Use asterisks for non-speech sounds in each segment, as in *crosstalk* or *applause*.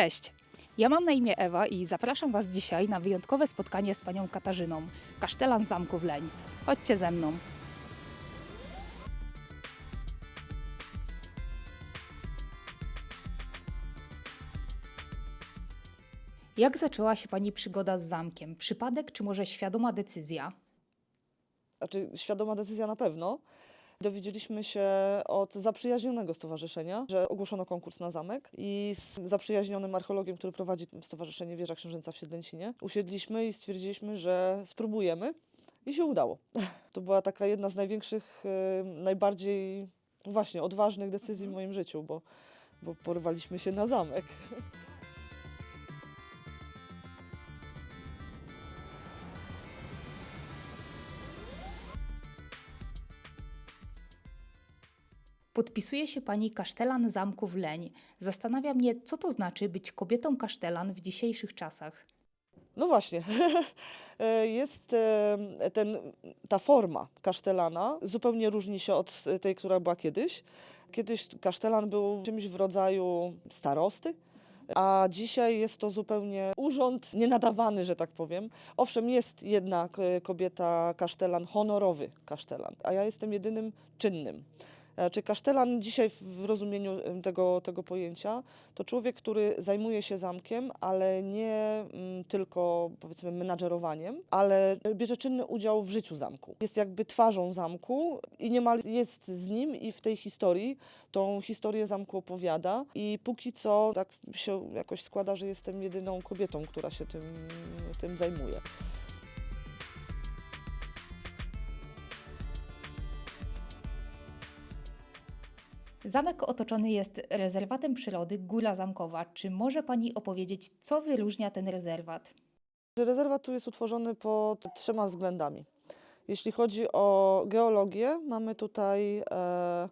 Cześć! Ja mam na imię Ewa i zapraszam Was dzisiaj na wyjątkowe spotkanie z panią Katarzyną, kasztelan Zamku w Leń. Chodźcie ze mną. Jak zaczęła się Pani przygoda z zamkiem? Przypadek czy może świadoma decyzja? Znaczy, świadoma decyzja na pewno. Dowiedzieliśmy się od zaprzyjaźnionego stowarzyszenia, że ogłoszono konkurs na zamek i z zaprzyjaźnionym archeologiem, który prowadzi Stowarzyszenie Wieża Książęca w Siedlęcinie, usiedliśmy i stwierdziliśmy, że spróbujemy i się udało. *laughs* To była taka jedna z największych, y, najbardziej właśnie odważnych decyzji w moim życiu, bo, bo porwaliśmy się na zamek. *laughs* Podpisuje się pani kasztelan Zamku w Leń. Zastanawia mnie, co to znaczy być kobietą kasztelan w dzisiejszych czasach. No właśnie, *laughs* E, jest e, ten, ta forma kasztelana zupełnie różni się od tej, która była kiedyś. Kiedyś kasztelan był czymś w rodzaju starosty, a dzisiaj jest to zupełnie urząd nienadawany, że tak powiem. Owszem, jest jedna k- kobieta kasztelan, honorowy kasztelan, a ja jestem jedynym czynnym. E, Czy kasztelan dzisiaj w rozumieniu tego, tego pojęcia to człowiek, który zajmuje się zamkiem, ale nie mm, tylko powiedzmy menadżerowaniem, ale bierze czynny udział w życiu zamku. Jest jakby twarzą zamku i niemal jest z nim i w tej historii tą historię zamku opowiada i póki co tak się jakoś składa, że jestem jedyną kobietą, która się tym, tym zajmuje. Zamek otoczony jest rezerwatem przyrody Góra Zamkowa. Czy może pani opowiedzieć, co wyróżnia ten rezerwat? Rezerwat tu jest utworzony pod trzema względami. Jeśli chodzi o geologię, mamy tutaj e,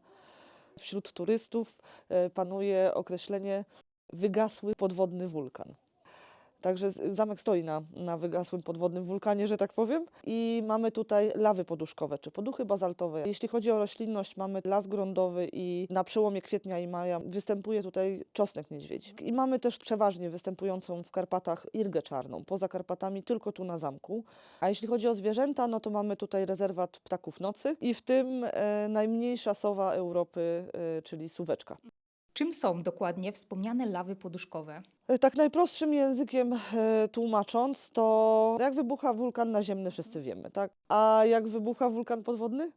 wśród turystów e, panuje określenie wygasły podwodny wulkan. Także zamek stoi na, na wygasłym podwodnym wulkanie, że tak powiem. I mamy tutaj lawy poduszkowe, czy poduchy bazaltowe. Jeśli chodzi o roślinność, mamy las gruntowy i na przełomie kwietnia i maja występuje tutaj czosnek niedźwiedzi. I mamy też przeważnie występującą w Karpatach irgę czarną, poza Karpatami tylko tu na zamku. A jeśli chodzi o zwierzęta, no to mamy tutaj rezerwat ptaków nocy i w tym e, najmniejsza sowa Europy, e, czyli suweczka. Czym są dokładnie wspomniane lawy poduszkowe? E, Tak najprostszym językiem e, tłumacząc, to jak wybucha wulkan naziemny, wszyscy wiemy, tak? A jak wybucha wulkan podwodny?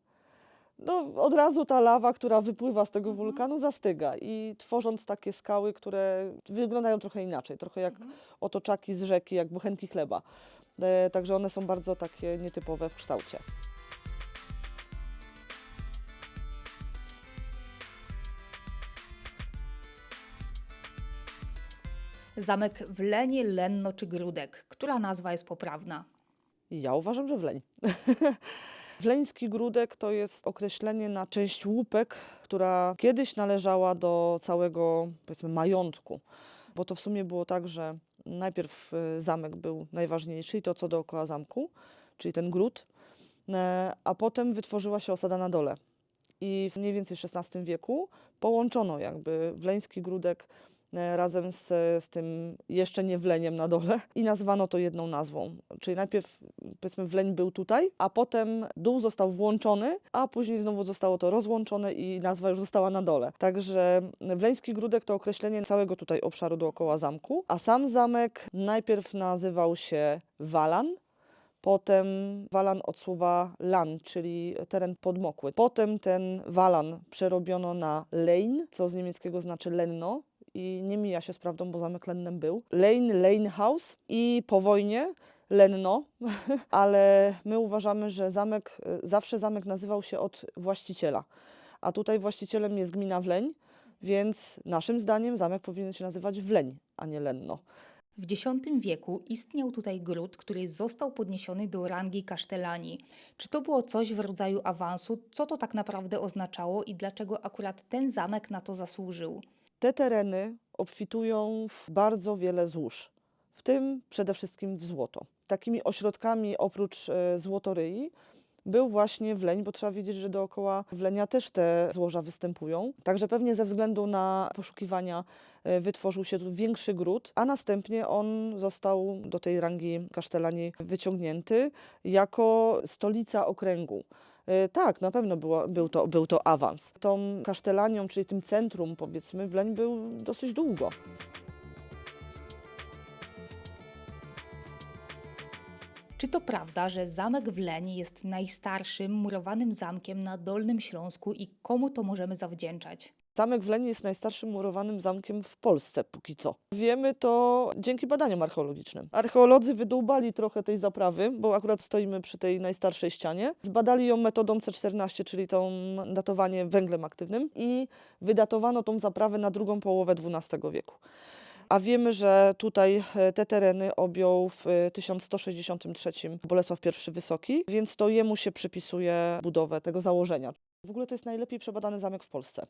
No, od razu ta lawa, która wypływa z tego wulkanu, zastyga i tworząc takie skały, które wyglądają trochę inaczej, trochę jak otoczaki z rzeki, jak buchenki chleba. E, Także one są bardzo takie nietypowe w kształcie. Zamek w Lenie, Lenno czy Grudek? Która nazwa jest poprawna? Ja uważam, że wleń. *laughs* Wleński grudek to jest określenie na część łupek, która kiedyś należała do całego, powiedzmy, majątku. Bo to w sumie było tak, że najpierw y, zamek był najważniejszy i to, co dookoła zamku, czyli ten gród, e, a potem wytworzyła się osada na dole. I w mniej więcej XVI wieku połączono jakby Wleński Grudek razem z, z tym jeszcze nie Wleniem na dole *laughs* i nazwano to jedną nazwą. Czyli najpierw powiedzmy Wleń był tutaj, a potem dół został włączony, a później znowu zostało to rozłączone i nazwa już została na dole. Także Wleński Grudek to określenie całego tutaj obszaru dookoła zamku, a sam zamek najpierw nazywał się Walan, Potem walan od słowa lan, czyli teren podmokły. Potem ten walan przerobiono na lein, co z niemieckiego znaczy lenno i nie mija się z prawdą, bo zamek Lennem był. Lein, Leinhaus i po wojnie Lenno, *laughs* ale my uważamy, że zamek, zawsze zamek nazywał się od właściciela, a tutaj właścicielem jest gmina Wleń, więc naszym zdaniem zamek powinien się nazywać Wleń, a nie Lenno. W X wieku istniał tutaj gród, który został podniesiony do rangi kasztelani. Czy to było coś w rodzaju awansu? Co to tak naprawdę oznaczało i dlaczego akurat ten zamek na to zasłużył? Te tereny obfitują w bardzo wiele złóż, w tym przede wszystkim w złoto. Takimi ośrodkami oprócz e, złotoryi był właśnie wleń, bo trzeba wiedzieć, że dookoła wlenia też te złoża występują. Także pewnie ze względu na poszukiwania e, wytworzył się tu większy gród, a następnie on został do tej rangi kasztelani wyciągnięty jako stolica okręgu. E, Tak, na pewno było, był, to, był to awans. Tą kasztelanią, czyli tym centrum, powiedzmy, Wleń był dosyć długo. Czy to prawda, że zamek w Leni jest najstarszym murowanym zamkiem na Dolnym Śląsku i komu to możemy zawdzięczać? Zamek w Leni jest najstarszym murowanym zamkiem w Polsce póki co. Wiemy to dzięki badaniom archeologicznym. Archeolodzy wydłubali trochę tej zaprawy, bo akurat stoimy przy tej najstarszej ścianie. Zbadali ją metodą C14, czyli tą datowanie węglem aktywnym i wydatowano tą zaprawę na drugą połowę XII wieku. A wiemy, że tutaj e, te tereny objął w e, 1163 Bolesław I Wysoki, więc to jemu się przypisuje budowę tego założenia. W ogóle to jest najlepiej przebadany zamek w Polsce.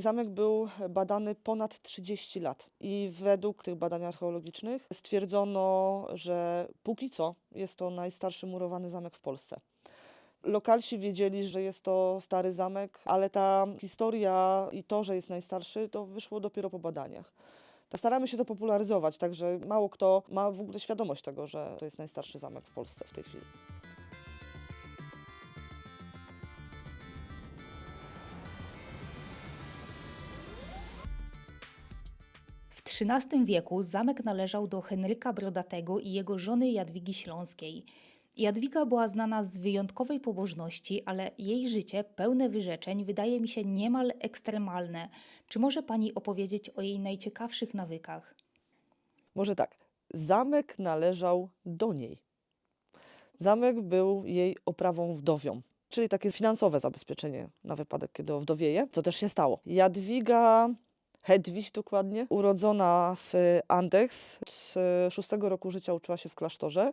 Zamek był badany ponad 30 lat i według tych badań archeologicznych stwierdzono, że póki co jest to najstarszy murowany zamek w Polsce. Lokalsi wiedzieli, że jest to stary zamek, ale ta historia i to, że jest najstarszy, to wyszło dopiero po badaniach. Staramy się to popularyzować, także mało kto ma w ogóle świadomość tego, że to jest najstarszy zamek w Polsce w tej chwili. XIII wieku zamek należał do Henryka Brodatego i jego żony Jadwigi Śląskiej. Jadwiga była znana z wyjątkowej pobożności, ale jej życie, pełne wyrzeczeń, wydaje mi się niemal ekstremalne. Czy może pani opowiedzieć o jej najciekawszych nawykach? Może tak, zamek należał do niej. Zamek był jej oprawą wdowią, czyli takie finansowe zabezpieczenie na wypadek, kiedy owdowieje, co też się stało. Jadwiga Hedwig dokładnie, urodzona w Andechs, z szóstego roku życia uczyła się w klasztorze.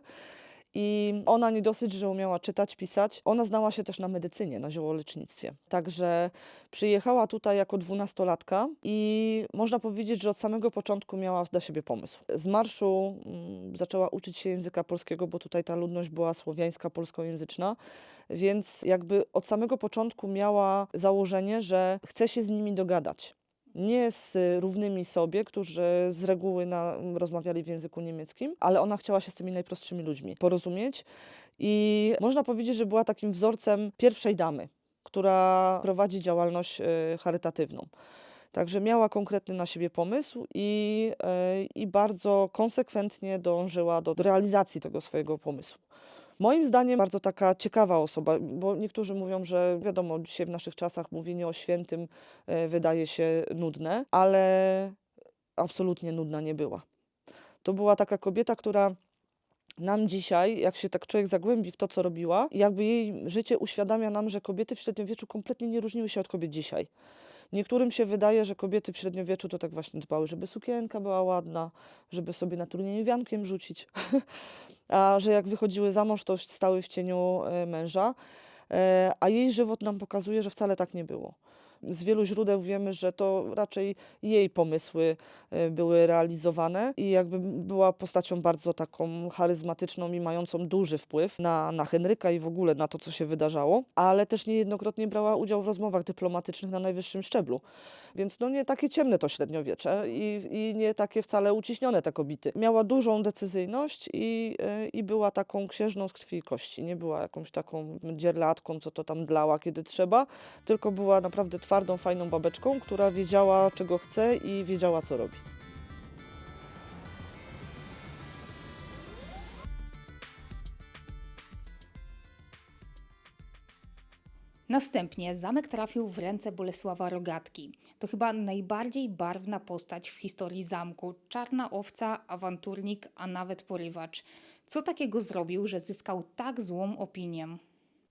I ona nie dosyć, że umiała czytać, pisać, ona znała się też na medycynie, na ziołolecznictwie. Także przyjechała tutaj jako dwunastolatka i można powiedzieć, że od samego początku miała dla siebie pomysł. Z marszu mm, zaczęła uczyć się języka polskiego, bo tutaj ta ludność była słowiańska, polskojęzyczna, więc jakby od samego początku miała założenie, że chce się z nimi dogadać. Nie z równymi sobie, którzy z reguły na, rozmawiali w języku niemieckim, ale ona chciała się z tymi najprostszymi ludźmi porozumieć. I można powiedzieć, że była takim wzorcem pierwszej damy, która prowadzi działalność e, charytatywną. Także miała konkretny na siebie pomysł i, e, i bardzo konsekwentnie dążyła do realizacji tego swojego pomysłu. Moim zdaniem bardzo taka ciekawa osoba, bo niektórzy mówią, że wiadomo, dzisiaj w naszych czasach mówienie o świętym e, wydaje się nudne, ale absolutnie nudna nie była. To była taka kobieta, która nam dzisiaj, jak się tak człowiek zagłębi w to, co robiła, jakby jej życie uświadamia nam, że kobiety w średniowieczu kompletnie nie różniły się od kobiet dzisiaj. Niektórym się wydaje, że kobiety w średniowieczu to tak właśnie dbały, żeby sukienka była ładna, żeby sobie na turnieju wiankiem rzucić, *laughs* a że jak wychodziły za mąż, to stały w cieniu e, męża, E, a jej żywot nam pokazuje, że wcale tak nie było. Z wielu źródeł wiemy, że to raczej jej pomysły e, były realizowane i jakby była postacią bardzo taką charyzmatyczną i mającą duży wpływ na, na Henryka i w ogóle na to, co się wydarzało, ale też niejednokrotnie brała udział w rozmowach dyplomatycznych na najwyższym szczeblu. Więc no nie takie ciemne to średniowiecze i, i nie takie wcale uciśnione te kobiety. Miała dużą decyzyjność i, e, i była taką księżną z krwi i kości. Nie była jakąś taką dzierlatką, co to tam dlała, kiedy trzeba, tylko była naprawdę twardą, fajną babeczką, która wiedziała, czego chce i wiedziała, co robi. Następnie zamek trafił w ręce Bolesława Rogatki. To chyba najbardziej barwna postać w historii zamku. Czarna owca, awanturnik, a nawet porywacz. Co takiego zrobił, że zyskał tak złą opinię?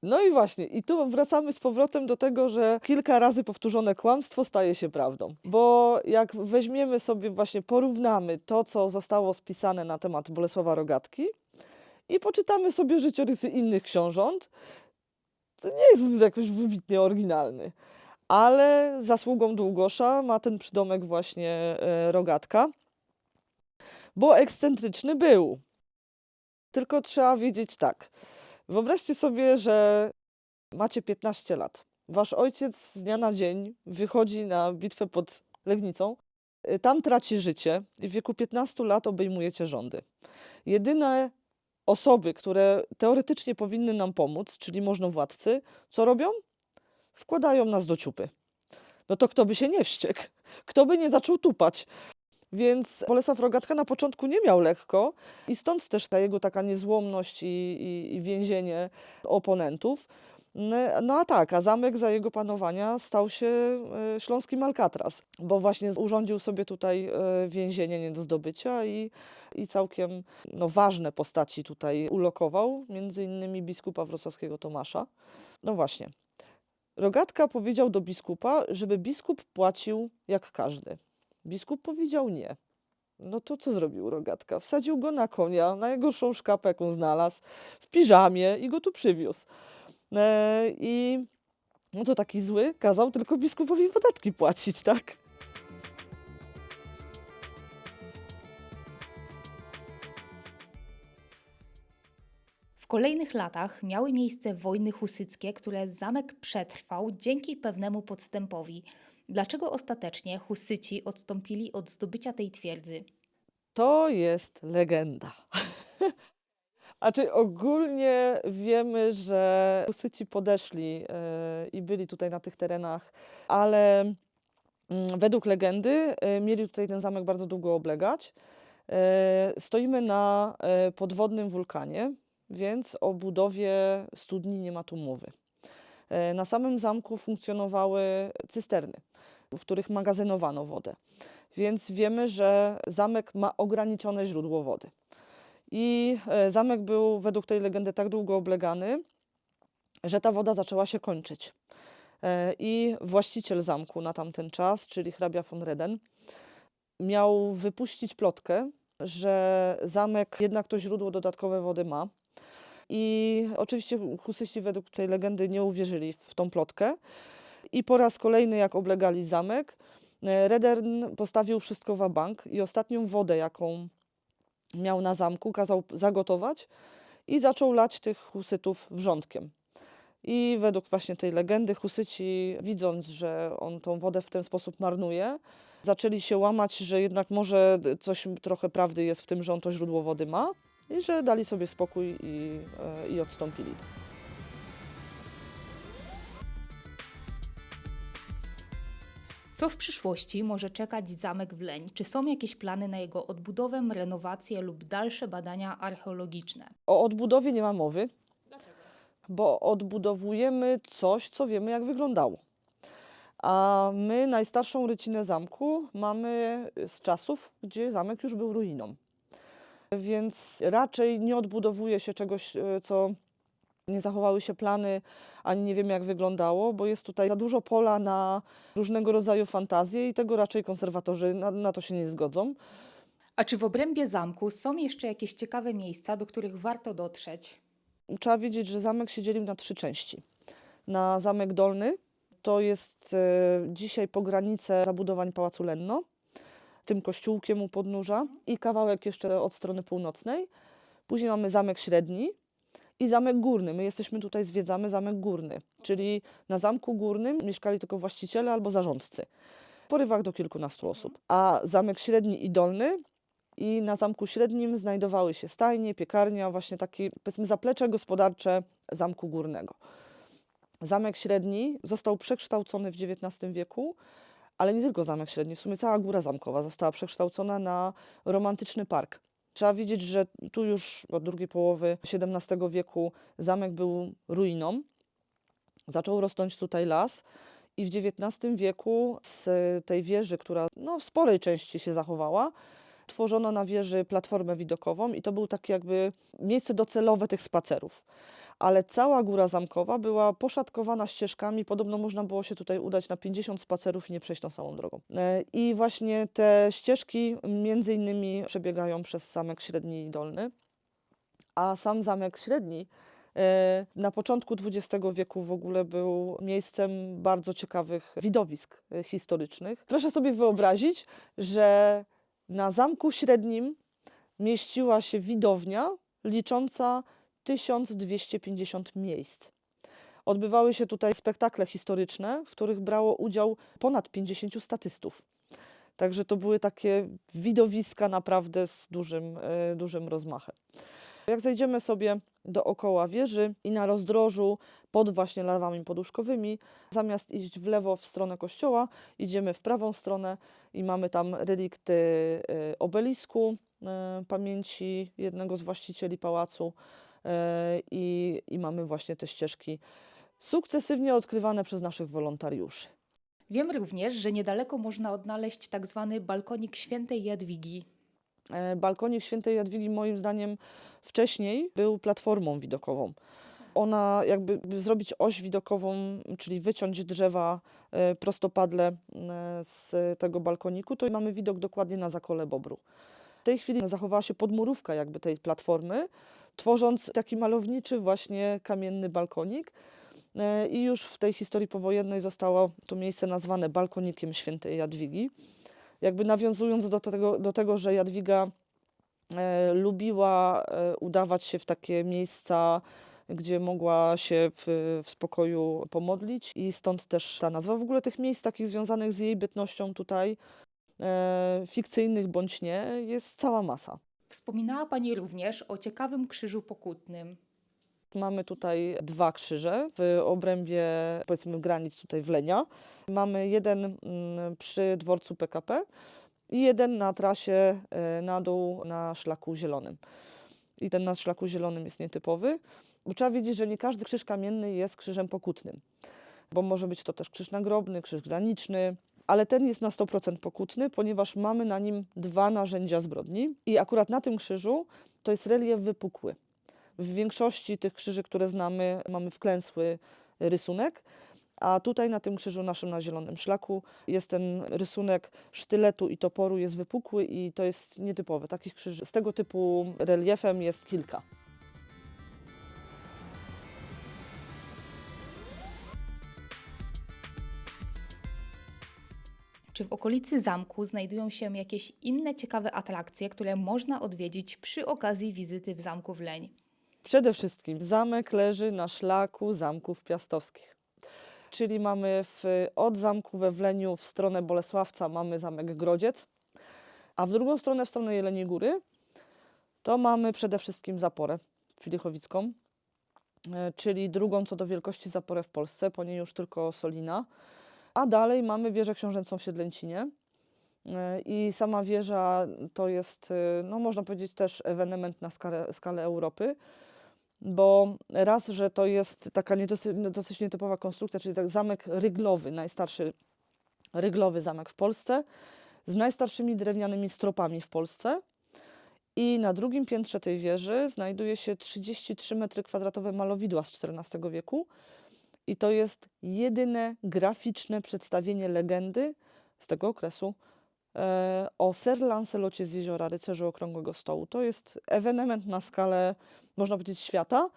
No i właśnie, i tu wracamy z powrotem do tego, że kilka razy powtórzone kłamstwo staje się prawdą. Bo jak weźmiemy sobie, właśnie porównamy to, co zostało spisane na temat Bolesława Rogatki i poczytamy sobie życiorysy innych książąt, to nie jest jakoś wybitnie oryginalny. Ale zasługą Długosza ma ten przydomek właśnie e, Rogatka, bo ekscentryczny był. Tylko trzeba wiedzieć tak, Wyobraźcie sobie, że macie 15 lat. Wasz ojciec z dnia na dzień wychodzi na bitwę pod Legnicą. y, Tam traci życie i w wieku 15 lat obejmujecie rządy. Jedyne osoby, które teoretycznie powinny nam pomóc, czyli możnowładcy, co robią? Wkładają nas do ciupy. No to kto by się nie wściekł? Kto by nie zaczął tupać? Więc Bolesław Rogatka na początku nie miał lekko i stąd też ta jego taka niezłomność i, i, i więzienie oponentów. No, no a tak, a zamek za jego panowania stał się e, śląskim Alcatraz, bo właśnie urządził sobie tutaj e, więzienie nie do zdobycia i, i całkiem no, ważne postaci tutaj ulokował, między innymi biskupa wrocławskiego Tomasza. No właśnie. Rogatka powiedział do biskupa, żeby biskup płacił jak każdy. Biskup powiedział nie. No to co zrobił Rogatka? Wsadził go na konia, na jego szkapę, jaką znalazł, w piżamie i go tu przywiózł. E, I no to taki zły kazał tylko biskupowi podatki płacić, tak? W kolejnych latach miały miejsce wojny husyckie, które zamek przetrwał dzięki pewnemu podstępowi. Dlaczego ostatecznie Husyci odstąpili od zdobycia tej twierdzy? To jest legenda. A *laughs* czy ogólnie wiemy, że Husyci podeszli e, i byli tutaj na tych terenach, ale mm, według legendy e, mieli tutaj ten zamek bardzo długo oblegać. E, Stoimy na podwodnym wulkanie, więc o budowie studni nie ma tu mowy. Na samym zamku funkcjonowały cysterny, w których magazynowano wodę. Więc wiemy, że zamek ma ograniczone źródło wody. I e, zamek był według tej legendy tak długo oblegany, że ta woda zaczęła się kończyć. E, I właściciel zamku na tamten czas, czyli hrabia von Reden, miał wypuścić plotkę, że zamek jednak to źródło dodatkowe wody ma. I oczywiście husyści według tej legendy nie uwierzyli w tą plotkę. I po raz kolejny, jak oblegali zamek, e, Redern postawił wszystko w bank i ostatnią wodę, jaką miał na zamku, kazał zagotować i zaczął lać tych husytów wrzątkiem. I według właśnie tej legendy husyci, widząc, że on tą wodę w ten sposób marnuje, zaczęli się łamać, że jednak może coś trochę prawdy jest w tym, że on to źródło wody ma i że dali sobie spokój i, e, i odstąpili. Co w przyszłości może czekać zamek w Leń? Czy są jakieś plany na jego odbudowę, renowację lub dalsze badania archeologiczne? O odbudowie nie ma mowy, bo odbudowujemy coś, co wiemy, jak wyglądało. A my najstarszą rycinę zamku mamy z czasów, gdzie zamek już był ruiną. Więc raczej nie odbudowuje się czegoś, e, co nie zachowały się plany, ani nie wiemy, jak wyglądało, bo jest tutaj za dużo pola na różnego rodzaju fantazje i tego raczej konserwatorzy na, na to się nie zgodzą. A czy w obrębie zamku są jeszcze jakieś ciekawe miejsca, do których warto dotrzeć? Trzeba wiedzieć, że zamek się dzielił na trzy części. Na zamek dolny, to jest e, dzisiaj po granicę zabudowań Pałacu Lenno, tym kościółkiem u podnóża i kawałek jeszcze od strony północnej. Później mamy zamek średni i zamek górny. My jesteśmy tutaj, zwiedzamy zamek górny, czyli na zamku górnym mieszkali tylko właściciele albo zarządcy. W porywach do kilkunastu osób. A zamek średni i dolny i na zamku średnim znajdowały się stajnie, piekarnia, właśnie takie powiedzmy zaplecze gospodarcze zamku górnego. Zamek średni został przekształcony w XIX wieku, ale nie tylko zamek średni, w sumie cała góra zamkowa została przekształcona na romantyczny park. Trzeba wiedzieć, że tu już od drugiej połowy XVII wieku zamek był ruiną. Zaczął rosnąć tutaj las i w XIX wieku z tej wieży, która no, w sporej części się zachowała, tworzono na wieży platformę widokową i to był takie jakby miejsce docelowe tych spacerów. Ale cała góra zamkowa była poszatkowana ścieżkami, podobno można było się tutaj udać na 50 spacerów i nie przejść tą samą drogą. E, I właśnie te ścieżki między innymi przebiegają przez zamek średni i dolny, a sam zamek średni e, na początku XX wieku w ogóle był miejscem bardzo ciekawych widowisk e, historycznych. Proszę sobie wyobrazić, że na zamku średnim mieściła się widownia licząca 1250 miejsc. Odbywały się tutaj spektakle historyczne, w których brało udział ponad 50 statystów. Także to były takie widowiska naprawdę z dużym, e, dużym rozmachem. Jak zejdziemy sobie dookoła wieży i na rozdrożu pod właśnie lawami poduszkowymi, zamiast iść w lewo w stronę kościoła, idziemy w prawą stronę i mamy tam relikty e, obelisku e, pamięci jednego z właścicieli pałacu i, i mamy właśnie te ścieżki sukcesywnie odkrywane przez naszych wolontariuszy. Wiem również, że niedaleko można odnaleźć tak zwany balkonik świętej Jadwigi. E, Balkonik Świętej Jadwigi moim zdaniem wcześniej był platformą widokową. Ona jakby by zrobić oś widokową, czyli wyciąć drzewa e, prostopadle e, z tego balkoniku, to mamy widok dokładnie na zakole Bobru. W tej chwili zachowała się podmurówka jakby tej platformy, tworząc taki malowniczy właśnie kamienny balkonik. E, I już w tej historii powojennej zostało to miejsce nazwane balkonikiem świętej Jadwigi jakby nawiązując do tego, do tego że Jadwiga e, lubiła e, udawać się w takie miejsca, gdzie mogła się w, w spokoju pomodlić i stąd też ta nazwa. W ogóle tych miejsc takich związanych z jej bytnością tutaj, e, fikcyjnych bądź nie, jest cała masa. Wspominała Pani również o ciekawym krzyżu pokutnym. Mamy tutaj dwa krzyże w obrębie, powiedzmy, granic tutaj Wlenia. Mamy jeden mm, przy dworcu PKP i jeden na trasie e, na dół na szlaku zielonym. I ten na szlaku zielonym jest nietypowy, bo trzeba wiedzieć, że nie każdy krzyż kamienny jest krzyżem pokutnym, bo może być to też krzyż nagrobny, krzyż graniczny, ale ten jest na 100% pokutny, ponieważ mamy na nim dwa narzędzia zbrodni i akurat na tym krzyżu to jest relief wypukły. W większości tych krzyży, które znamy, mamy wklęsły rysunek, a tutaj na tym krzyżu naszym na zielonym szlaku jest ten rysunek sztyletu i toporu, jest wypukły i to jest nietypowe. Takich krzyży z tego typu reliefem jest kilka. Czy w okolicy zamku znajdują się jakieś inne ciekawe atrakcje, które można odwiedzić przy okazji wizyty w zamku w Leń? Przede wszystkim zamek leży na szlaku zamków piastowskich. Czyli mamy w, od zamku we Wleniu w stronę Bolesławca mamy zamek Grodziec, a w drugą stronę, w stronę Jeleniej Góry, to mamy przede wszystkim zaporę filichowicką, e, czyli drugą co do wielkości zaporę w Polsce, po niej już tylko Solina. A dalej mamy wieżę książęcą w Siedlęcinie. E, I sama wieża to jest, e, no można powiedzieć, też ewenement na skalę, skalę Europy, bo raz, że to jest taka niedosyć, dosyć nietypowa konstrukcja, czyli tak zamek ryglowy, najstarszy ryglowy zamek w Polsce, z najstarszymi drewnianymi stropami w Polsce. I na drugim piętrze tej wieży znajduje się 33 m2 malowidła z XIV wieku. I to jest jedyne graficzne przedstawienie legendy z tego okresu e, o Sir Lancelocie z jeziora Rycerzu Okrągłego Stołu. To jest ewenement na skalę, można powiedzieć, świata.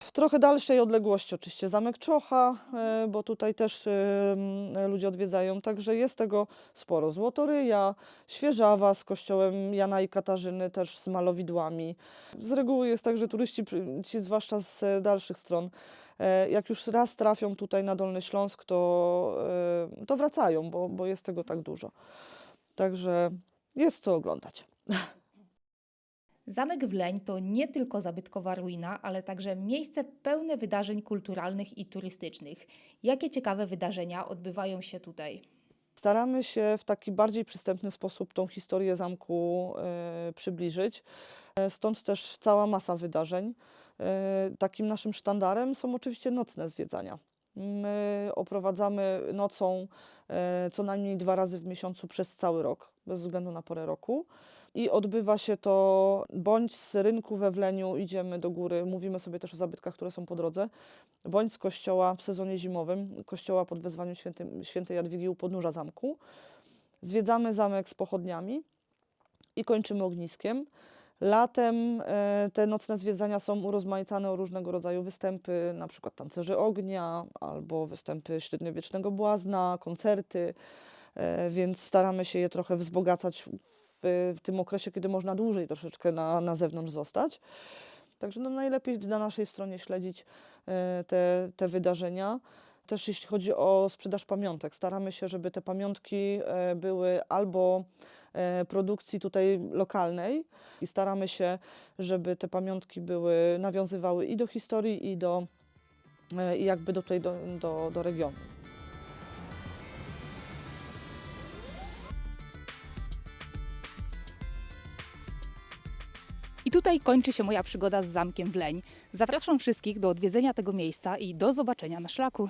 W trochę dalszej odległości oczywiście zamek Czocha, e, bo tutaj też e, ludzie odwiedzają, także jest tego sporo. Złotoryja, Świeżawa z kościołem Jana i Katarzyny, też z malowidłami. Z reguły jest tak, że turyści, ci zwłaszcza z e, dalszych stron, jak już raz trafią tutaj na Dolny Śląsk, to, to wracają, bo, bo jest tego tak dużo. Także jest co oglądać. *laughs* Zamek w Leń to nie tylko zabytkowa ruina, ale także miejsce pełne wydarzeń kulturalnych i turystycznych. Jakie ciekawe wydarzenia odbywają się tutaj? Staramy się w taki bardziej przystępny sposób tą historię zamku e, przybliżyć. E, Stąd też cała masa wydarzeń. E, Takim naszym sztandarem są oczywiście nocne zwiedzania. My oprowadzamy nocą co najmniej dwa razy w miesiącu przez cały rok, bez względu na porę roku. I odbywa się to bądź z rynku we Wleniu, idziemy do góry, mówimy sobie też o zabytkach, które są po drodze, bądź z kościoła w sezonie zimowym, kościoła pod wezwaniem świętym, świętej Jadwigi u podnóża zamku. Zwiedzamy zamek z pochodniami i kończymy ogniskiem. Latem e, te nocne zwiedzania są urozmaicane o różnego rodzaju występy, na przykład tancerzy ognia albo występy średniowiecznego błazna, koncerty, e, więc staramy się je trochę wzbogacać w, w tym okresie, kiedy można dłużej troszeczkę na, na zewnątrz zostać. Także no najlepiej na naszej stronie śledzić e, te, te wydarzenia. Też jeśli chodzi o sprzedaż pamiątek, staramy się, żeby te pamiątki e, były albo e, produkcji tutaj lokalnej i staramy się, żeby te pamiątki były, nawiązywały i do historii, i do i jakby do tutaj do, do, do regionu. I tutaj kończy się moja przygoda z zamkiem Wleń. Zapraszam wszystkich do odwiedzenia tego miejsca i do zobaczenia na szlaku.